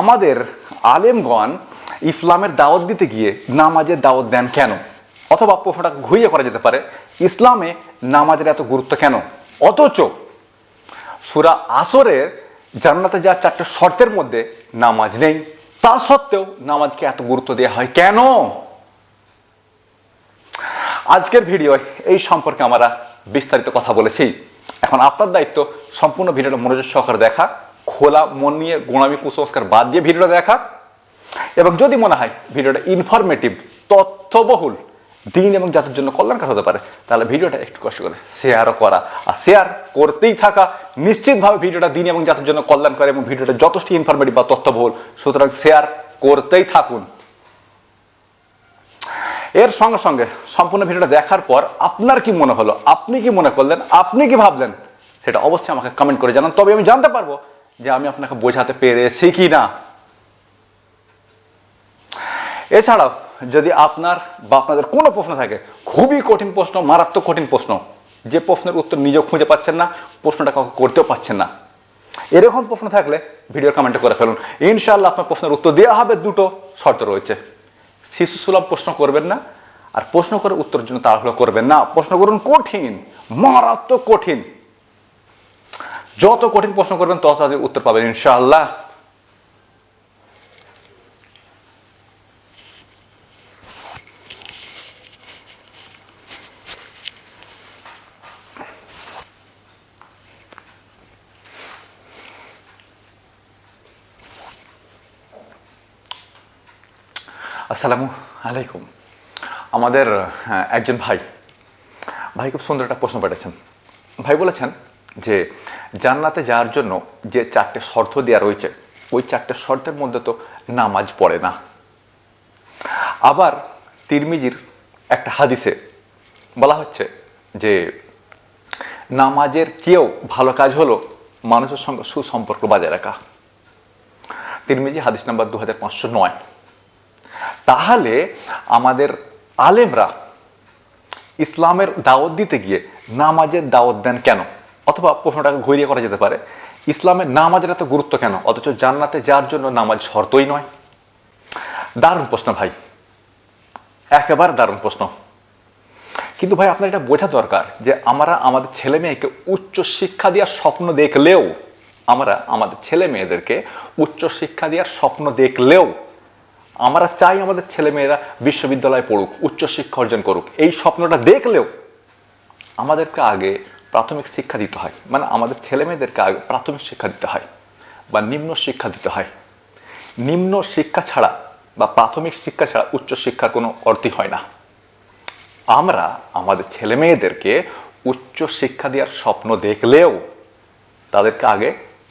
আমাদের আলেমগণ ইসলামের দাওয়াত দিতে গিয়ে নামাজের দাওয়াত দেন কেন? অথবা প্রশ্নটা ঘুরিয়ে করা যেতে পারে, ইসলামে নামাজের এত গুরুত্ব কেন? অথচ সুরা আসরের জান্নাতে যাওয়ার চারটে শর্তের মধ্যে নামাজ নেই। তা সত্ত্বেও নামাজকে এত গুরুত্ব দেওয়া হয় কেন? আজকের ভিডিওয় এই সম্পর্কে আমরা বিস্তারিত কথা বলেছি। এখন আপনার দায়িত্ব সম্পূর্ণ ভিডিওটা মনোযোগ সহকারে দেখা। খোলা, মন নিয়ে গোড়ামি কুসংস্কার বাদ দিয়ে ভিডিওটা দেখা। এবং যদি মনে হয় ভিডিওটা ইনফরমেটিভ তথ্যবহুল, দিন এবং জাতির জন্য কল্যাণকর হতে পারে, তাহলে ভিডিওটা একটু কষ্ট করে শেয়ারও করা। আর শেয়ার করতেই থাকা, নিশ্চিতভাবে ভিডিওটা দিন এবং জাতির জন্য কল্যাণ করে এবং ভিডিওটা যথেষ্ট ইনফরমেটিভ বা তথ্যবহুল, সুতরাং শেয়ার করতেই থাকুন। এর সঙ্গে সঙ্গে সম্পূর্ণ ভিডিওটা দেখার পর আপনার কি মনে হলো? আপনি কি মনে করলেন? আপনি কি ভাবলেন? সেটা অবশ্যই আমাকে কমেন্ট করে জানান। তবে আমি জানতে পারব যে আমি আপনাকে বোঝাতে পেরেছি কি না। এছাড়াও, যদি আপনার বা আপনাদের কোনো প্রশ্ন থাকে, খুবই কঠিন প্রশ্ন, মারাত্মক কঠিন প্রশ্ন, যে প্রশ্নের উত্তর নিজেও খুঁজে পাচ্ছেন না, প্রশ্নটা কাউকে করতেও পাচ্ছেন না। এরকম প্রশ্ন থাকলে ভিডিওর কমেন্টে করে ফেলুন। ইনশাল্লাহ আপনার প্রশ্নের উত্তর দেওয়া হবে, দুটো শর্ত রয়েছে। শিশু সুলভ প্রশ্ন করবেন না, আর প্রশ্ন করে উত্তরের জন্য তাড়াহুড়ো করবেন না। প্রশ্ন করুন কঠিন, মারাত্মক কঠিন। যত কঠিন প্রশ্ন করবেন, তত তাদের উত্তর পাবেন, ইনশাআল্লাহ। আসসালামু আলাইকুম। আমাদের একজন ভাই ভাই খুব সুন্দর একটা প্রশ্ন পাঠিয়েছেন। ভাই বলেছেন যে জান্নাতে যাওয়ার জন্য যে চারটে শর্ত দেওয়া রয়েছে, ওই চারটে শর্তের মধ্যে তো নামাজ পড়ে না। আবার তিরমিজির একটা হাদিসে বলা হচ্ছে যে নামাজের চেয়েও ভালো কাজ হলো মানুষের সঙ্গে সুসম্পর্ক বজায় রাখা। তিরমিজি হাদিস নাম্বার দু হাজার পাঁচশো নয়। তাহলে আমাদের আলেমরা ইসলামের দাওয়াত দিতে গিয়ে নামাজের দাওয়াত দেন কেন? অথবা প্রশ্নটাকে ঘুরিয়ে করা যেতে পারে ইসলামের নামাজের এত গুরুত্ব কেন? অথচ জান্নাতে যাওয়ার জন্য নামাজ শর্তই নয়। দারুণ প্রশ্ন ভাই। একেবারে দারুণ প্রশ্ন। কিন্তু ভাই, আপনার এটা বোঝা দরকার যে আমরা আমাদের ছেলে মেয়েকে উচ্চ শিক্ষা দেওয়ার স্বপ্ন দেখলেও, আমরা আমাদের ছেলে মেয়েদেরকে উচ্চ শিক্ষা দেওয়ার স্বপ্ন দেখলেও, আমরা চাই আমাদের ছেলেমেয়েরা বিশ্ববিদ্যালয়ে পড়ুক, উচ্চ শিক্ষা অর্জন করুক। এই স্বপ্নটা দেখলেও, আমাদেরকে আগে প্রাথমিক শিক্ষা দিতে হয়। মানে আমাদের ছেলেমেয়েদেরকে আগে প্রাথমিক শিক্ষা দিতে হয় বা নিম্ন শিক্ষা দিতে হয়। নিম্ন শিক্ষা ছাড়া বা প্রাথমিক শিক্ষা ছাড়া উচ্চ শিক্ষার কোনো অর্থই হয় না। আমরা আমাদের ছেলেমেয়েদেরকে উচ্চ শিক্ষা দেওয়ার স্বপ্ন দেখলেও তাদেরকে আগে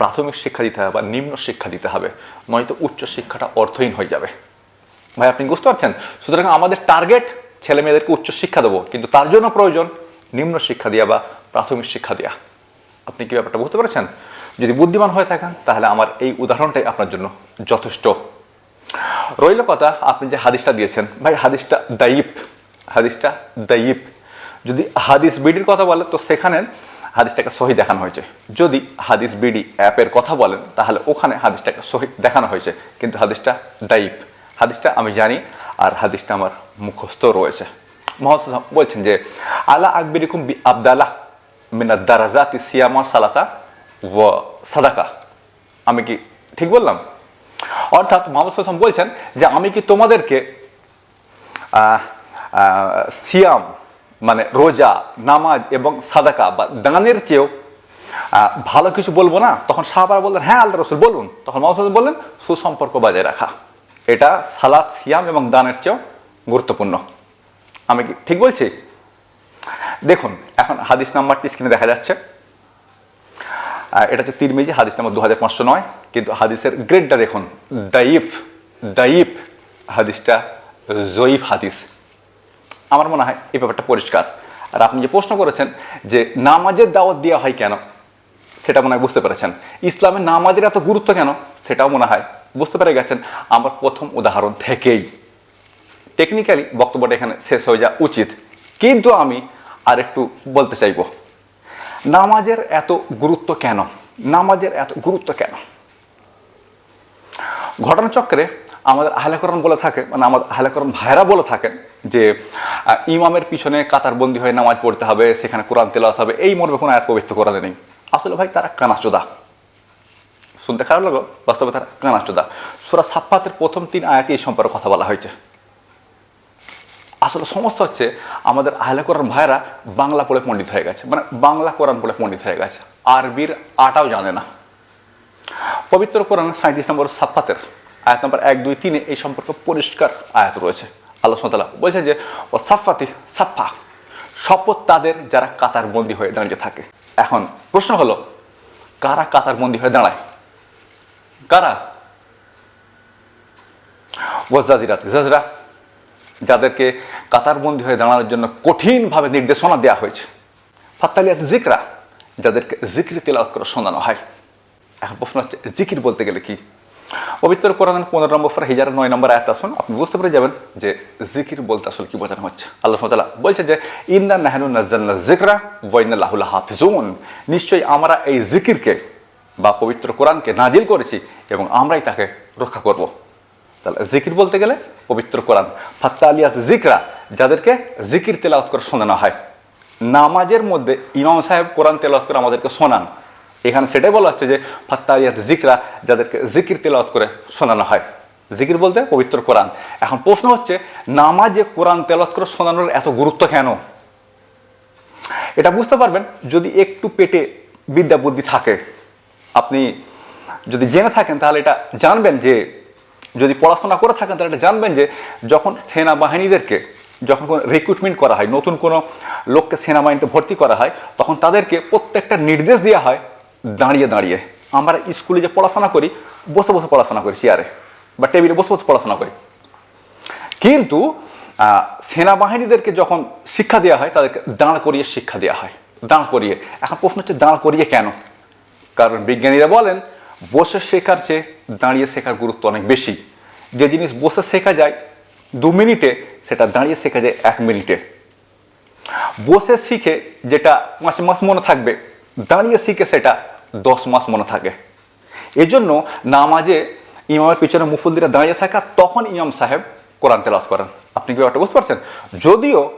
প্রাথমিক শিক্ষা দিতে হবে বা নিম্ন শিক্ষা দিতে হবে, নয়তো উচ্চ শিক্ষাটা অর্থহীন হয়ে যাবে। ভাই, আপনি বুঝতে পারছেন? সুতরাং আমাদের টার্গেট ছেলে মেয়েদেরকে উচ্চ শিক্ষা দেবো, কিন্তু তার জন্য প্রয়োজন নিম্ন শিক্ষা দেওয়া বা প্রাথমিক শিক্ষা দেওয়া আপনি কি ব্যাপারটা বুঝতে পারছেন? যদি বুদ্ধিমান হয়ে থাকেন, তাহলে আমার এই উদাহরণটাই আপনার জন্য যথেষ্ট। রইল কথা, আপনি যে হাদিসটা দিয়েছেন, ভাই হাদিসটা দাইপ হাদিসটা দাইপ যদি হাদিস বিডির কথা বলে, তো সেখানে হাদিসটাকে সহি দেখানো হয়েছে। যদি হাদিস বিডি অ্যাপের কথা বলেন, তাহলে ওখানে হাদিসটাকে সহি দেখানো হয়েছে। কিন্তু হাদিসটা দাইপ হাদিসটা আমি জানি, আর হাদিসটা আমার মুখস্থ রয়েছে। সাল্লাম বলছেন যে, আলা আকবিরিকুম বি আবদাল্লাহ মিনাদ দারাজাতি সিয়ামা সালাতা ও সাদাকা। আমি কি ঠিক বললাম? অর্থাৎ মোহাম্মদ বলছেন যে আমি কি তোমাদেরকে সিয়াম মানে রোজা, নামাজ এবং সাদাকা বা দানের চেয়েও ভালো কিছু বলব না? তখন সাহাবারা বললেন হ্যাঁ আল্লাহ রসুল, বলুন। তখন মোহাম্মদ বললেন, সুসম্পর্ক বজায় রাখা। এটা সালাদ সিয়াম এবং দানের চেয়েও গুরুত্বপূর্ণ। আমি কি ঠিক বলছি? দেখুন, এখন হাদিস নাম্বারটি স্ক্রিনে দেখা যাচ্ছে। এটা হচ্ছে তিরমিজি, হাদিস নাম্বার দু হাজার পাঁচশো নয়। কিন্তু হাদিসের গ্রেডটা দেখুন দাইফ দাইফ হাদিসটা, জয়ীফ হাদিস। আমার মনে হয় এই ব্যাপারটা পরিষ্কার। আর আপনি যে প্রশ্ন করেছেন যে নামাজের দাওয়াত দেওয়া হয় কেন, সেটা মনে হয় বুঝতে পেরেছেন। ইসলামের নামাজের এত গুরুত্ব কেন, সেটাও মনে হয় বুঝতে পেরে গেছেন। আমার প্রথম উদাহরণ থেকেই। টেকনিক্যালি বক্তব্যটা এখানে শেষ হয়ে যাওয়া উচিত। কিন্তু আমি আর একটু বলতে চাইব। নামাজের এত গুরুত্ব কেন? নামাজের এত গুরুত্ব কেন? ঘটনাচক্রে আমাদের আহলেকরণ বলে থাকে মানে আমাদের আহলেকরণ ভাইরা বলে থাকেন যে ইমামের পিছনে কাতারবন্দি হয়ে নামাজ পড়তে হবে, সেখানে কোরআন তেলাওয়াত হবে, এই মর্মে কোনো আয়াত পবিত্র কোরআনে নেই। আসলে ভাই, তারা কানাচোদা। শুনতে খারাপ লাগল? বাস্তবে তারা কানাচোদা। সুরা সাপ্পাতের প্রথম তিন আয়াতে এই সম্পর্কে কথা বলা হয়েছে। আসলে সমস্যা হচ্ছে, আমাদের আহলে কোরআন ভাইরা বাংলা পড়ে পণ্ডিত হয়ে গেছে। মানে বাংলা কোরআন পড়ে পণ্ডিত হয়ে গেছে। আরবির আটাও জানে না। পবিত্র কোরআন সাঁত্রিশ নম্বর সাফাতের আয়াত নম্বর এক, দুই, তিনে এই সম্পর্কে পরিষ্কার আয়াত রয়েছে। আল্লাহ সাল্লাহ বলছে যে ও সাফাতি সাফা শপথ তাদের যারা কাতার বন্দি হয়ে দাঁড়িয়ে থাকে। এখন প্রশ্ন হলো, কারা কাতার বন্দি হয়ে দাঁড়ায়? কারা? ওয়াজাজিরাত জাজরা যাদেরকে কাতারবন্দি হয়ে দাঁড়ানোর জন্য কঠিনভাবে নির্দেশনা দেওয়া হয়েছে। ফাত্তালিয়াত জিকরা, যাদেরকে জিকির তেলাওয়াত করে শোনানো হয়। এখন প্রশ্ন হচ্ছে, জিকির বলতে গেলে কি? পবিত্র কোরআন পনেরো নম্বর ফর হিজার নয় নম্বর আয়াত আসুন আপনি বুঝতে পেরে যাবেন যে জিকির বলতে আসলে কি বোঝানো হচ্ছে। আল্লাহ তালা বলছে যে ইন্দা নাহানু নাজ্জাল্লা জিকরা ওয়াইনাল্লাহুল হাফিজুন নিশ্চয়ই আমরা এই জিকিরকে বা পবিত্র কোরআনকে নাজিল করেছি এবং আমরাই তাকে রক্ষা করব। তাহলে জিকির বলতে গেলে পবিত্র কোরআন। ফাত্তা আলিয়াত জিকরা, যাদেরকে জিকির তেলাওয়াত করে শোনানো হয়। নামাজের মধ্যে ইমাম সাহেব কোরআন তেলাওয়াত করে আমাদেরকে শোনান। এখানে সেটাই বলা হচ্ছে যে ফাত্তা আলিয়াত জিকরা, যাদেরকে জিকির তেলাওয়াত করে শোনানো হয়। জিকির বলতে পবিত্র কোরআন। এখন প্রশ্ন হচ্ছে, নামাজে কোরআন তেলাওয়াত করে শোনানোর এত গুরুত্ব কেন? এটা বুঝতে পারবেন যদি একটু পেটে বিদ্যা বুদ্ধি থাকে। আপনি যদি জেনে থাকেন তাহলে এটা জানবেন যে যদি পড়াশোনা করে থাকেন, তাহলে জানবেন যে যখন সেনাবাহিনীদেরকে যখন কোনো রিক্রুটমেন্ট করা হয়, নতুন কোনো লোককে সেনাবাহিনীতে ভর্তি করা হয়, তখন তাদেরকে প্রত্যেকটা নির্দেশ দেওয়া হয়, দাঁড়িয়ে দাঁড়িয়ে। আমরা স্কুলে যে পড়াশোনা করি, বসে বসে পড়াশোনা করি চেয়ারে বা টেবিলে বসে বসে পড়াশোনা করি। কিন্তু সেনাবাহিনীদেরকে যখন শিক্ষা দেওয়া হয়, তাদেরকে দাঁড় করিয়ে শিক্ষা দেওয়া হয়। দাঁড় করিয়ে। এখন প্রশ্ন হচ্ছে, দাঁড় করিয়ে কেন? কারণ বিজ্ঞানীরা বলেন বসে শেখার চেয়ে দাঁড়িয়ে শেখার গুরুত্ব অনেক বেশি। যে জিনিস বসে শেখা যায় দু মিনিটে, সেটা দাঁড়িয়ে শেখা যায় এক মিনিটে। বসে শিখে যেটা পাঁচ মাস মনে থাকবে, দাঁড়িয়ে শিখে সেটা দশ মাস মনে থাকে। এজন্য নামাজে ইমামের পিছনে মুফুদ্দিরা দাঁড়িয়ে থাকা, তখন ইমাম সাহেব কোরআন তেলাস করেন। আপনি কি ব্যাপারটা বুঝতে পারছেন? যদিও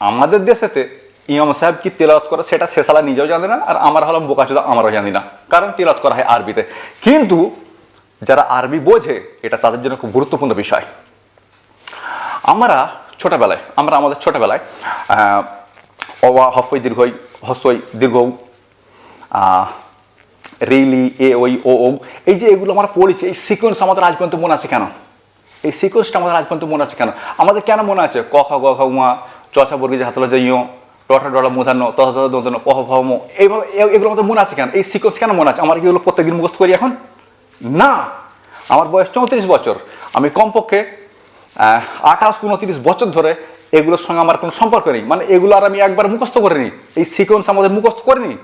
আমাদের দেশেতে ইমাম সাহেব কি তেলাওয়াত করে সেটা শেষালা নিজেও জানে না, আর আমার হলাম বোকাচোদা আমারও জানি না। কারণ তেলাওয়াত করা হয় আরবিতে। কিন্তু যারা আরবি বোঝে, এটা তাদের জন্য খুব গুরুত্বপূর্ণ বিষয়। আমরা ছোটবেলায়, আমরা আমাদের ছোটবেলায় অওয়া, হফই, দীর্ঘই হস্যই দীর্ঘ রিলি এ ওই ও ও এই যে এগুলো আমরা পড়েছি, এই সিকোয়েন্স আমাদের আজ পর্যন্ত মনে আছে কেন? এই সিকোয়েন্সটা আমাদের আজ পর্যন্ত মনে আছে কেন? আমাদের কেন মনে আছে? ক, খ, গ, খ, উমা, চ ছ বর্গী হাতলা ইয় টটা ডলা মুধান্য তথা তথা দন্তন্য পহ এইভাবে এগুলো আমাদের মনে আছে কেন? এই সিকোয়েন্স কেন মনে আছে? আমার কি এগুলো প্রত্যেকদিন মুখস্থ করি এখন? না! আমার বয়স চৌত্রিশ বছর। আমি কমপক্ষে আঠাশ উনত্রিশ বছর ধরে এগুলোর সঙ্গে আমার কোনো সম্পর্ক নেই। মানে এগুলো আর আমি একবার মুখস্থ করিনি। এই সিকোয়েন্স আমাদের মুখস্থ করিনি।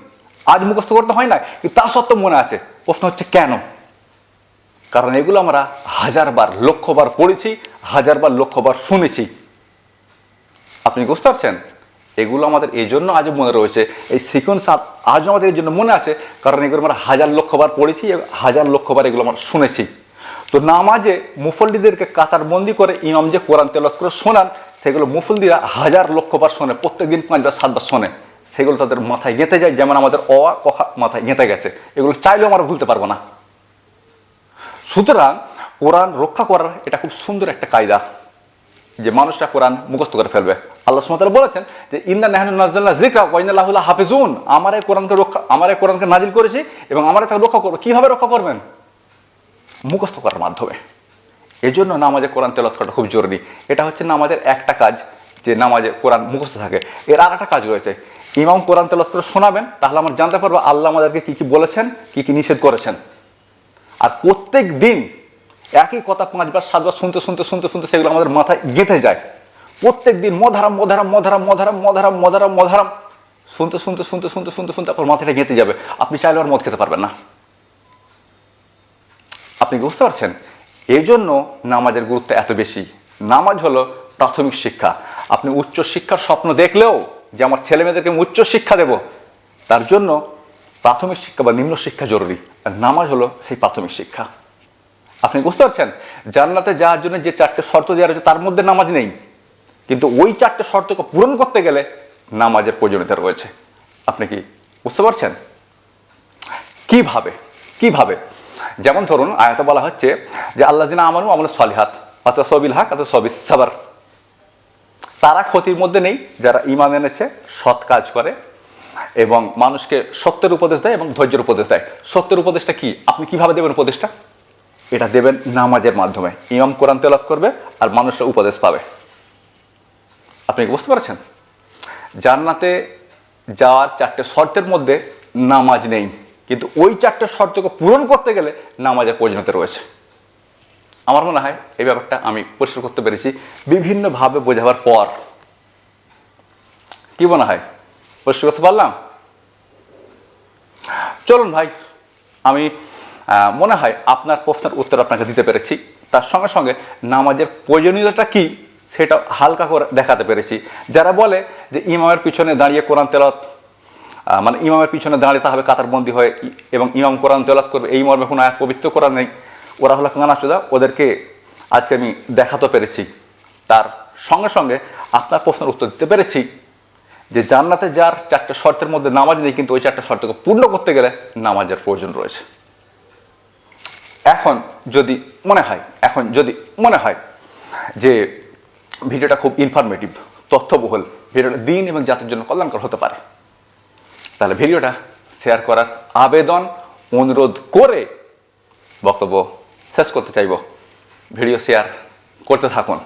আজ মুখস্থ করতে হয় না তা সত্ত্বেও মনে আছে। প্রশ্ন হচ্ছে কেন? কারণ এগুলো আমরা হাজারবার, লক্ষবার পড়েছি, হাজারবার, লক্ষবার শুনেছি। আপনি বুঝতে পারছেন? এগুলো আমাদের এই জন্য আজও মনে রয়েছে। এই সিকোয়েন্স আজও আমাদের এই জন্য মনে আছে, কারণ এগুলো আমরা হাজার লক্ষবার পড়েছি হাজার লক্ষবার এগুলো আমরা শুনেছি। তো নামাজে মুফল্লিদেরকে কাতার বন্দি করে ইমাম যে কোরআন তেলত করে শোনান, সেগুলো মুফল্লিরা হাজার লক্ষবার শোনে, প্রত্যেকদিন পাঁচবার, সাতবার শোনে। সেগুলো তাদের মাথায় গেঁথে যায়, যেমন আমাদের অয়া কথা মাথায় গেঁথে গেছে। এগুলো চাইলেও আমরা ভুলতে পারব না। সুতরাং কোরআন রক্ষা করার এটা খুব সুন্দর একটা কায়দা। যে মানুষরা কোরআন মুখস্থ করে ফেলবে। আল্লাহ সুমতাল বলেছেন যে ইন্দা নেহানু নাজ্জাল্লাহ জিকা ওয়াইনাল্লাহুল্লাহ হাফিজুন। আমার এই কোরআনকে রক্ষা, আমার এই কোরআনকে নাজিল করেছি এবং আমরা তাকে রক্ষা করব। কীভাবে রক্ষা করবেন? মুখস্থ করার মাধ্যমে। এই জন্য নামাজে কোরআন তেলত করাটা খুব জরুরি। এটা হচ্ছে নামাজের একটা কাজ যে নামাজে কোরআন মুখস্থ থাকে। এর আর একটা কাজ রয়েছে। ইমাম কোরআন তেলত করে শোনাবেন, তাহলে আমরা জানতে পারব আল্লাহ আমাদেরকে কী কী বলেছেন, কী কী নিষেধ করেছেন। আর প্রত্যেক দিন একই কথা পাঁচবার, সাতবার শুনতে শুনতে শুনতে শুনতে সেগুলো আমাদের মাথায় গেঁথে যায়। প্রত্যেক দিন মধারাম মধারাম মধারাম মধারাম মধারাম মধারাম মধারাম। শুনতে শুনতে শুনতে শুনতে শুনতে শুনতে আপনার মাথাটা গেঁথে যাবে। আপনি চাইলে আর মদ খেতে পারবেন না। আপনি বুঝতে পারছেন? এই জন্য নামাজের গুরুত্ব এত বেশি। নামাজ হলো প্রাথমিক শিক্ষা। আপনি উচ্চ শিক্ষার স্বপ্ন দেখলেও যে আমার ছেলে মেয়েদেরকে উচ্চ শিক্ষা দেব, তার জন্য প্রাথমিক শিক্ষা বা নিম্ন শিক্ষা জরুরি। আর নামাজ হলো সেই প্রাথমিক শিক্ষা। আপনি বুঝতে পারছেন? জান্নাতে যাওয়ার জন্য যে চারটে শর্ত দেওয়া রয়েছে, তার মধ্যে নামাজ নেই। কিন্তু ওই চারটে শর্তকে পূরণ করতে গেলে নামাজের প্রয়োজনীয়তা রয়েছে। আপনি কি বুঝতে পারছেন? কীভাবে? কীভাবে? যেমন ধরুন, আয়াতে বলা হচ্ছে যে আল্লাহ জিনা আমানু আমল সলিহাত অত সবিল হাক অত সবিস সাবার তারা ক্ষতির মধ্যে নেই, যারা ইমান এনেছে, সৎ কাজ করে এবং মানুষকে সত্যের উপদেশ দেয় এবং ধৈর্যের উপদেশ দেয়। সত্যের উপদেশটা কি? আপনি কীভাবে দেবেন উপদেশটা? এটা দেবেন নামাজের মাধ্যমে। ইমাম কোরআন তেলাত করবে আর মানুষের উপদেশ পাবে। আপনি কি বুঝতে পারছেন? জান্নাতে যাওয়ার চারটে শর্তের মধ্যে নামাজ নেই। কিন্তু ওই চারটে শর্তকে পূরণ করতে গেলে নামাজের প্রয়োজনীয়তা রয়েছে। আমার মনে হয় এই ব্যাপারটা আমি পরিষ্কার করতে পেরেছি। বিভিন্নভাবে বোঝাবার পর কি মনে হয়? পরিষ্কার করতে পারলাম? চলুন ভাই, আমি মনে হয় আপনার প্রশ্নের উত্তর আপনাকে দিতে পেরেছি। তার সঙ্গে সঙ্গে নামাজের প্রয়োজনীয়তাটা কি সেটা হালকা করে দেখাতে পেরেছি। যারা বলে যে ইমামের পিছনে দাঁড়িয়ে কোরআন তেলত মানে ইমামের পিছনে দাঁড়িয়ে হবে কাতারবন্দি হয়ে এবং ইমাম কোরআন তেলাত করবে, এই মর্মে কোনো এক পবিত্র কোরআন নেই। ওরা হলো কানাচোদা ওদেরকে আজকে আমি দেখাতে পেরেছি। তার সঙ্গে সঙ্গে আপনার প্রশ্নের উত্তর দিতে পেরেছি যে জান্নাতে যার চারটে শর্তের মধ্যে নামাজ নেই, কিন্তু ওই চারটে শর্তকে পূর্ণ করতে গেলে নামাজের প্রয়োজন রয়েছে। এখন যদি মনে হয়, এখন যদি মনে হয় যে ভিডিওটা খুব ইনফরমেটিভ তথ্যবহুল, ভিডিওটা দিন এবং জাতির জন্য কল্যাণকর হতে পারে, তাহলে ভিডিওটা শেয়ার করার আবেদন, অনুরোধ করে বক্তব্য শেষ করতে চাইব। ভিডিও শেয়ার করতে থাকুন।